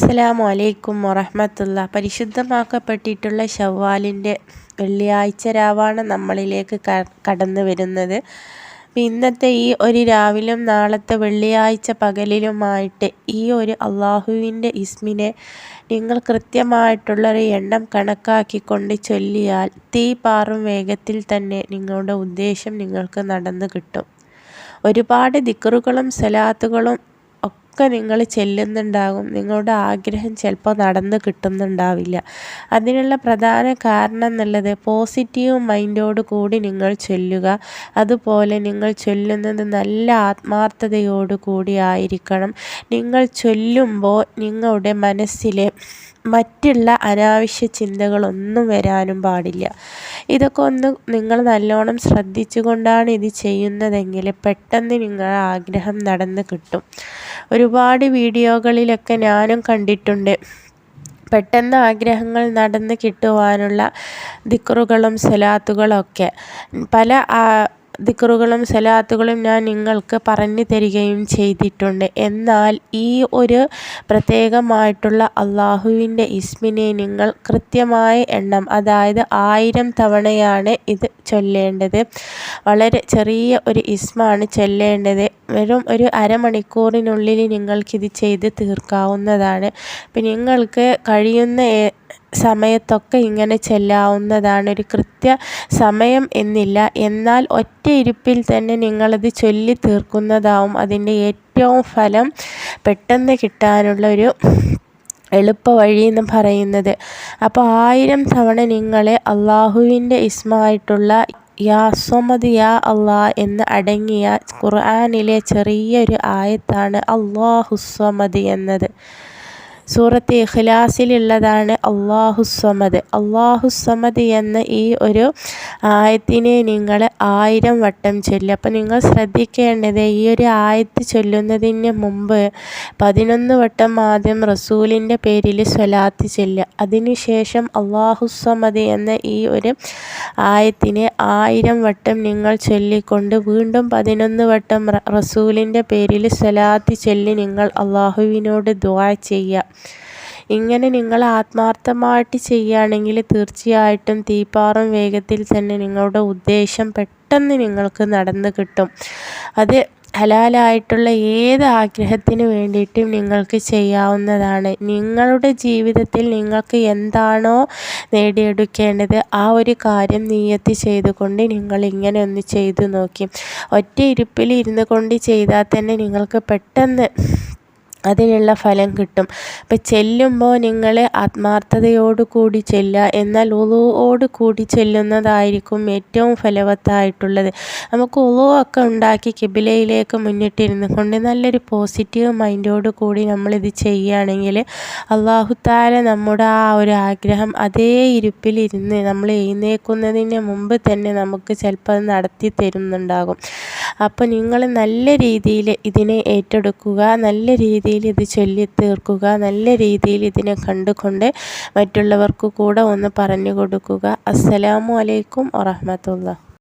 അസ്സലാമു അലൈക്കും വറഹമത്തുള്ള. പരിശുദ്ധമാക്കപ്പെട്ടിട്ടുള്ള ഷവ്വാലിന്റെ വെള്ളിയാഴ്ച രാവാണ് നമ്മളിലേക്ക് കടന്നു വരുന്നത്. ഇന്നത്തെ ഈ ഒരു രാവിലും നാളത്തെ വെള്ളിയാഴ്ച പകലിലുമായിട്ട് ഈ ഒരു അള്ളാഹുവിന്റെ ഇസ്മിനെ നിങ്ങൾ കൃത്യമായിട്ടുള്ളൊരു എണ്ണം കണക്കാക്കിക്കൊണ്ട് ചൊല്ലിയാൽ തീ പാറും വേഗത്തിൽ തന്നെ നിങ്ങളുടെ ഉദ്ദേശം നിങ്ങൾക്ക് നടന്നു കിട്ടും. ഒരുപാട് ദിക്കറുകളും സലാത്തുകളും ഒക്കെ നിങ്ങൾ ചെല്ലുന്നുണ്ടാകും. നിങ്ങളുടെ ആഗ്രഹം ചിലപ്പോൾ നടന്ന് കിട്ടുന്നുണ്ടാവില്ല. അതിനുള്ള പ്രധാന കാരണം എന്നുള്ളത് പോസിറ്റീവ് മൈൻഡോട് കൂടി നിങ്ങൾ ചൊല്ലുക. അതുപോലെ നിങ്ങൾ ചൊല്ലുന്നത് നല്ല ആത്മാർത്ഥതയോടു കൂടി ആയിരിക്കണം. നിങ്ങൾ ചൊല്ലുമ്പോൾ നിങ്ങളുടെ മനസ്സിലെ മറ്റുള്ള അനാവശ്യ ചിന്തകളൊന്നും വരാനും പാടില്ല. ഇതൊക്കെ ഒന്ന് നിങ്ങൾ നല്ലോണം ശ്രദ്ധിച്ചുകൊണ്ടാണ് ഇത് ചെയ്യുന്നതെങ്കിൽ പെട്ടെന്ന് നിങ്ങൾ ആഗ്രഹം നടന്ന് കിട്ടും. ഒരുപാട് വീഡിയോകളിലൊക്കെ ഞാനും കണ്ടിട്ടുണ്ട്. പെട്ടെന്ന് ആഗ്രഹങ്ങൾ നടന്ന് കിട്ടുവാനുള്ള ദിക്റുകളും സലാത്തുകളൊക്കെ. പല ദിക്റുകളും സലാത്തുകളും ഞാൻ നിങ്ങൾക്ക് പറഞ്ഞു തരികയും ചെയ്തിട്ടുണ്ട്. എന്നാൽ ഈ ഒരു പ്രത്യേകമായിട്ടുള്ള അള്ളാഹുവിന്റെ ഇസ്മിനെ നിങ്ങൾ കൃത്യമായ എണ്ണം. അതായത് ആയിരം തവണയാണ് ഇത് ചൊല്ലേണ്ടത്. വളരെ ചെറിയ ഒരു ഇസ്മാണ് ചൊല്ലേണ്ടത്. വെറും ഒരു അരമണിക്കൂറിനുള്ളിൽ നിങ്ങൾക്കിത് ചെയ്ത് തീർക്കാവുന്നതാണ്. അപ്പം നിങ്ങൾക്ക് കഴിയുന്ന സമയത്തൊക്കെ ഇങ്ങനെ ചെല്ലാവുന്നതാണ്. ഒരു കൃത്യ സമയം എന്നില്ല. എന്നാൽ ഒറ്റ ഇരുപ്പിൽ തന്നെ നിങ്ങളത് ചൊല്ലി തീർക്കുന്നതാവും. അതിന്റെ ഏറ്റവും ഫലം പെട്ടെന്ന് കിട്ടാനുള്ള ഒരു എളുപ്പ വഴി എന്ന് പറയുന്നത്. അപ്പോൾ ആയിരം തവണ നിങ്ങളെ അള്ളാഹുവിന്റെ ഇസ്മായിട്ടുള്ള യാ സ്വമദ് യാ അള്ളാ എന്ന് അടങ്ങിയ ഖുർആാനിലെ ചെറിയൊരു ആയത്താണ് അള്ളാഹുസ്വമദ് എന്നത്. സൂറത്ത് ഇഖ്ലാസിലുള്ളതാണ് അള്ളാഹുസ്വമദ് അള്ളാഹുസ്വമദ് എന്ന ഈ ഒരു ആയത്തിനെ നിങ്ങൾ ആയിരം വട്ടം ചൊല്ലുക അപ്പം നിങ്ങൾ ശ്രദ്ധിക്കേണ്ടത് ഈ ഒരു ആയത്ത് ചൊല്ലുന്നതിന് മുമ്പ് പതിനൊന്ന് വട്ടം ആദ്യം റസൂലിന്റെ പേരിൽ സ്വലാത്ത് ചൊല്ലുക അതിനുശേഷം അള്ളാഹുസ്വമദ് എന്ന ഈ ഒരു ആയത്തിനെ ആയിരം വട്ടം നിങ്ങൾ ചൊല്ലിക്കൊണ്ട് വീണ്ടും പതിനൊന്ന് വട്ടം റസൂലിന്റെ പേരിൽ സ്വലാത്ത് ചൊല്ലി നിങ്ങൾ അള്ളാഹുവിനോട് ദ്വാ ചെയ്യുക. ഇങ്ങനെ നിങ്ങൾ ആത്മാർത്ഥമായിട്ട് ചെയ്യുകയാണെങ്കിൽ തീർച്ചയായിട്ടും തീപ്പാറും വേഗത്തിൽ തന്നെ നിങ്ങളുടെ ഉദ്ദേശം പെട്ടെന്ന് നിങ്ങൾക്ക് നടന്ന് കിട്ടും. അത് ഹലാലായിട്ടുള്ള ഏത് ആഗ്രഹത്തിന് വേണ്ടിയിട്ടും നിങ്ങൾക്ക് ചെയ്യാവുന്നതാണ്. നിങ്ങളുടെ ജീവിതത്തിൽ നിങ്ങൾക്ക് എന്താണോ നേടിയെടുക്കേണ്ടത് ആ ഒരു കാര്യം നീയത്തി ചെയ്തുകൊണ്ട് നിങ്ങൾ ഇങ്ങനെ ഒന്ന് ചെയ്തു നോക്കി. ഒറ്റ ഇരിപ്പിൽ ഇരുന്ന് കൊണ്ട് ചെയ്താൽ തന്നെ നിങ്ങൾക്ക് പെട്ടെന്ന് അതിനുള്ള ഫലം കിട്ടും. അപ്പം ചെല്ലുമ്പോൾ നിങ്ങൾ ആത്മാർത്ഥതയോട് കൂടി ചെല്ലുക. എന്നാൽ ഉളുവോട് കൂടി ചെല്ലുന്നതായിരിക്കും ഏറ്റവും ഫലവത്തായിട്ടുള്ളത്. നമുക്ക് ഉളുവൊക്കെ ഉണ്ടാക്കി കിബിലയിലേക്ക് മുന്നിട്ടിരുന്നു കൊണ്ട് നല്ലൊരു പോസിറ്റീവ് മൈൻഡോട് കൂടി നമ്മളിത് ചെയ്യുകയാണെങ്കിൽ അള്ളാഹുത്താല നമ്മുടെ ആ ഒരു ആഗ്രഹം അതേ ഇരുപ്പിലിരുന്ന് നമ്മൾ എഴുന്നേൽക്കുന്നതിന് മുമ്പ് തന്നെ നമുക്ക് ചിലപ്പോൾ അത് നടത്തി തരുന്നുണ്ടാകും. അപ്പോൾ നിങ്ങൾ നല്ല രീതിയിൽ ഇതിനെ ഏറ്റെടുക്കുക. നല്ല രീതിയിൽ ഇത് ചൊല്ലി തീർക്കുക. നല്ല രീതിയിൽ ഇതിനെ കണ്ടുകൊണ്ട് മറ്റുള്ളവർക്ക് കൂടെ ഒന്ന് പറഞ്ഞു കൊടുക്കുക. അസ്സലാമു അലൈക്കും വറഹമത്തുള്ള